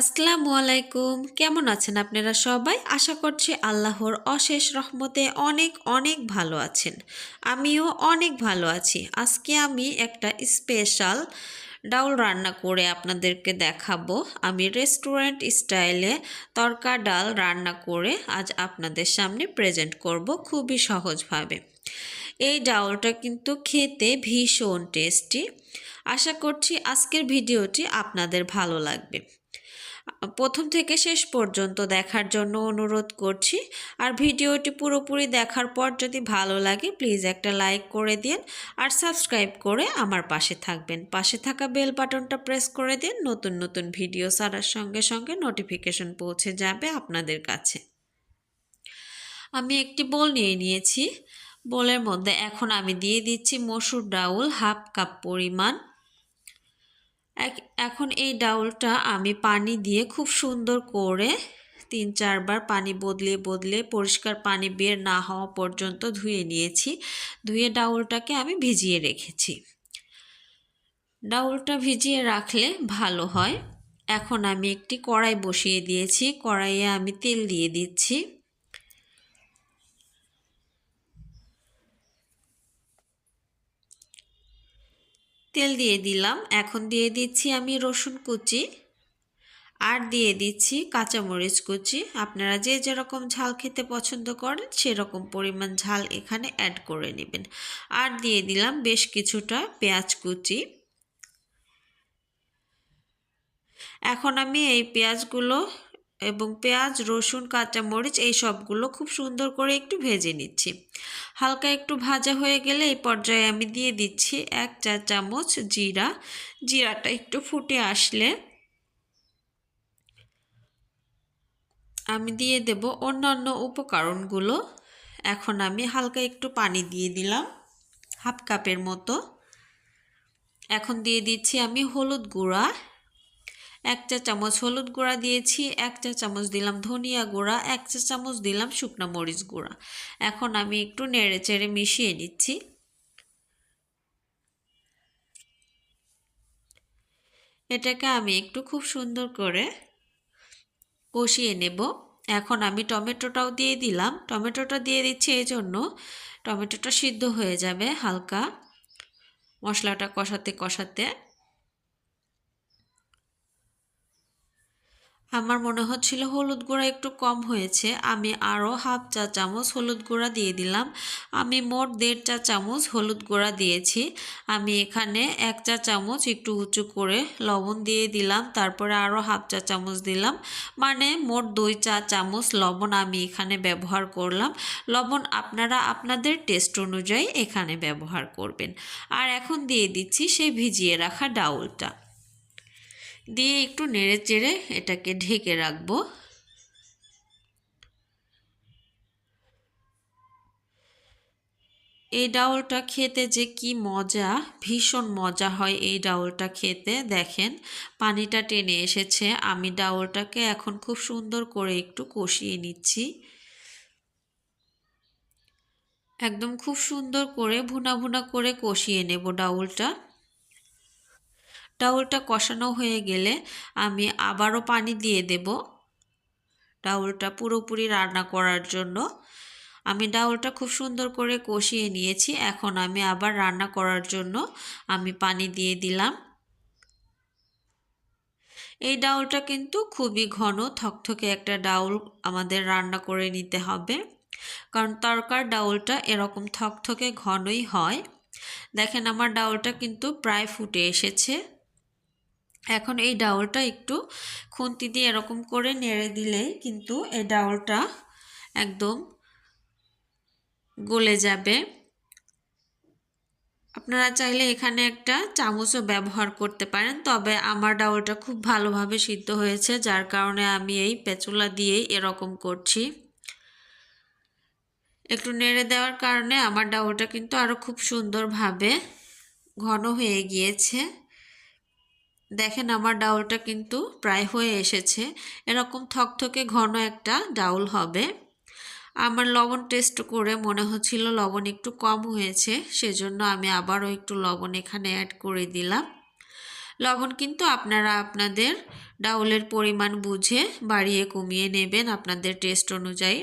আসসালামু আলাইকুম কেমন আছেন আপনারা সবাই? আশা করছি আল্লাহর অশেষ রহমতে অনেক অনেক ভালো আছেন। আমিও অনেক ভালো আছি। আজকে আমি একটা স্পেশাল ডাউল রান্না করে আপনাদেরকে দেখাবো। আমি রেস্টুরেন্ট স্টাইলে তরকা ডাল রান্না করে আজ আপনাদের সামনে প্রেজেন্ট করব খুবই সহজভাবে। এই ডাউলটা কিন্তু খেতে ভীষণ টেস্টি। আশা করছি আজকের ভিডিওটি আপনাদের ভালো লাগবে। প্রথম থেকে শেষ পর্যন্ত দেখার জন্য অনুরোধ করছি। আর ভিডিওটি পুরোপুরি দেখার পর যদি ভালো লাগে প্লিজ একটা লাইক করে দিন আর সাবস্ক্রাইব করে আমার পাশে থাকবেন। পাশে থাকা বেল বাটনটা প্রেস করে দিন, নতুন নতুন ভিডিও ছাড়ার সঙ্গে সঙ্গে নোটিফিকেশন পৌঁছে যাবে আপনাদের কাছে। আমি একটি বোল নিয়ে নিয়েছি। বোলের মধ্যে এখন আমি দিয়ে দিচ্ছি মসুর ডাউল হাফ কাপ পরিমাণ। এখন এই ডাউলটা আমি পানি দিয়ে খুব সুন্দর করে তিন চারবার পানি বদলে বদলে পরিষ্কার পানি বের না হওয়া পর্যন্ত ধুয়ে নিয়েছি। ধুয়ে ডাউলটাকে আমি ভিজিয়ে রেখেছি। ডাউলটা ভিজিয়ে রাখলে ভালো হয়। এখন আমি একটি কড়াই বসিয়ে দিয়েছি। কড়াইয়ে আমি তেল দিয়ে দিচ্ছি। তেল দিয়ে দিলাম। এখন দিয়ে দিচ্ছি আমি রসুন কুচি আর দিয়ে দিচ্ছি কাঁচামরিচ কুচি। আপনারা যে যেরকম ঝাল খেতে পছন্দ করেন, সেরকম পরিমাণ ঝাল এখানে অ্যাড করে নেবেন। আর দিয়ে দিলাম বেশ কিছুটা পেঁয়াজ কুচি। এখন আমি এই পেঁয়াজগুলো এবং পেঁয়াজ, রসুন কাঁচামরিচ এই সবগুলো খুব সুন্দর করে একটু ভেজে নিচ্ছি। হালকা একটু ভাজা হয়ে গেলে এই পর্যায়ে আমি দিয়ে দিচ্ছি এক চা চামচ জিরা। জিরাটা একটু ফুটে আসলে আমি দিয়ে দেব অন্যান্য উপকরণগুলো। এখন আমি হালকা একটু পানি দিয়ে দিলাম, হাফ কাপের মতো। এখন দিয়ে দিচ্ছি আমি হলুদ গুঁড়া। এক চা চামচ হলুদ গুঁড়া দিয়েছি, এক চা চামচ দিলাম ধনিয়া গুঁড়া, এক চা চামচ দিলাম শুকনো মরিচ গুঁড়া। এখন আমি একটু নেড়ে চেড়ে মিশিয়ে নিচ্ছি। এটাকে আমি একটু খুব সুন্দর করে কষিয়ে নেব। এখন আমি টমেটোটাও দিয়ে দিলাম। টমেটোটা দিয়ে দিচ্ছি এই জন্য টমেটোটা সিদ্ধ হয়ে যাবে হালকা। মশলাটা কষাতে কষাতে আমার মনে হচ্ছিল হলুদ গুঁড়া একটু কম হয়েছে। আমি আরও হাফ চা চামচ হলুদ গুঁড়া দিয়ে দিলাম। আমি মোট দেড় চা চামচ হলুদ গুঁড়া দিয়েছি। আমি এখানে এক চা চামচ একটু উঁচু করে লবণ দিয়ে দিলাম। তারপরে আরও হাফ চা চামচ দিলাম। মানে মোট দুই চা চামচ লবণ আমি এখানে ব্যবহার করলাম। লবণ আপনারা আপনাদের টেস্ট অনুযায়ী এখানে ব্যবহার করবেন। আর এখন দিয়ে দিচ্ছি সেই ভিজিয়ে রাখা ডাউলটা। দিয়ে একটু নেড়ে চেড়ে এটাকে ঢেকে রাখব। এই ডাউলটা খেতে যে কি মজা, ভীষণ মজা হয় এই ডাউলটা খেতে। দেখেন, পানিটা টেনে এসেছে। আমি ডাউলটাকে এখন খুব সুন্দর করে একটু কষিয়ে নিচ্ছি। একদম খুব সুন্দর করে ভুনা ভুনা করে কষিয়ে নেব ডাউলটা। ডাউলটা কষানো হয়ে গেলে আমি আবারও পানি দিয়ে দেব। ডাউলটা পুরোপুরি রান্না করার জন্য। আমি ডাউলটা খুব সুন্দর করে কষিয়ে নিয়েছি। এখন আমি আবার রান্না করার জন্য আমি পানি দিয়ে দিলাম। এই ডাউলটা কিন্তু খুবই ঘন, থকথকে একটা ডাউল আমাদের রান্না করে নিতে হবে। কারণ তরকার ডাউলটা এরকম থকথকে ঘনই হয়। দেখেন আমার ডাউলটা কিন্তু প্রায় ফুটে এসেছে। এখন এই ডাউলটা একটু খুন্তি দিয়ে এরকম করে নেড়ে দিলেই কিন্তু এই ডাউলটা একদম গলে যাবে। আপনারা চাইলে এখানে একটা চামচও ব্যবহার করতে পারেন, তবে আমার ডাউলটা খুব ভালোভাবে সিদ্ধ হয়েছে, যার কারণে আমি এই পেঁচুলা দিয়েই এরকম করছি। একটু নেড়ে দেওয়ার কারণে আমার ডাউলটা কিন্তু আরও খুব সুন্দরভাবে ঘন হয়ে গিয়েছে। দেখেন আমার ডাউলটা কিন্তু প্রায় হয়ে এসেছে। এরকম থকথকে ঘন একটা ডাউল হবে। আমার লবণ টেস্ট করে মনে হচ্ছিল লবণ একটু কম হয়েছে, সেজন্য আমি আবারও একটু লবণ এখানে অ্যাড করে দিলাম। লবণ কিন্তু আপনারা আপনাদের ডাউলের পরিমাণ বুঝে বাড়িয়ে কমিয়ে নেবেন আপনাদের টেস্ট অনুযায়ী।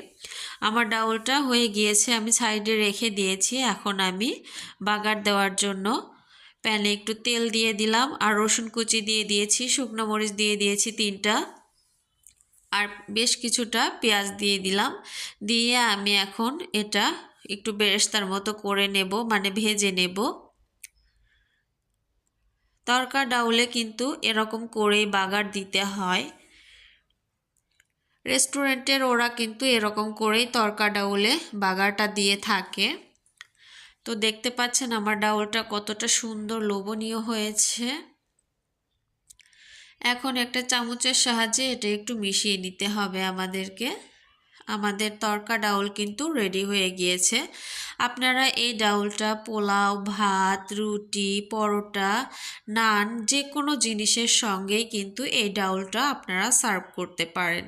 আমার ডাউলটা হয়ে গিয়েছে, আমি সাইডে রেখে দিয়েছি। এখন আমি বাগার দেওয়ার জন্য প্যানে একটু তেল দিয়ে দিলাম আর রসুন কুচি দিয়ে দিয়েছি, শুকনো মরিচ দিয়ে দিয়েছি তিনটা। আর বেশ কিছুটা পেঁয়াজ দিয়ে দিলাম। দিয়ে আমি এখন এটা একটু বেরেস্তার মতো করে নেব মানে ভেজে নেব। তরকা ডাউলে কিন্তু এরকম করেই বাগার দিতে হয়। রেস্টুরেন্টের ওরা কিন্তু এরকম করেই তরকা ডাউলে বাগারটা দিয়ে থাকে। তো দেখতে পাচ্ছেন আমার ডাউলটা কতটা সুন্দর লোভনীয় হয়েছে। এখন একটা চামচের সাহায্যে এটা একটু মিশিয়ে নিতে হবে আমাদেরকে। আমাদের তরকা ডাউল কিন্তু রেডি হয়ে গিয়েছে। আপনারা এই ডাউলটা পোলাও, ভাত, রুটি, পরোটা, নান যে কোনো জিনিসের সঙ্গেই কিন্তু এই ডাউলটা আপনারা সার্ভ করতে পারেন।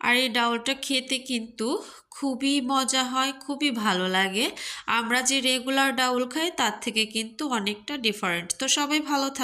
আর এই ডাউলটা খেতে কিন্তু খুবই মজা হয়, খুবই ভালো লাগে। আমরা যে রেগুলার ডাউল খাই তার থেকে কিন্তু অনেকটা ডিফারেন্ট তো সবাই ভালো থাকে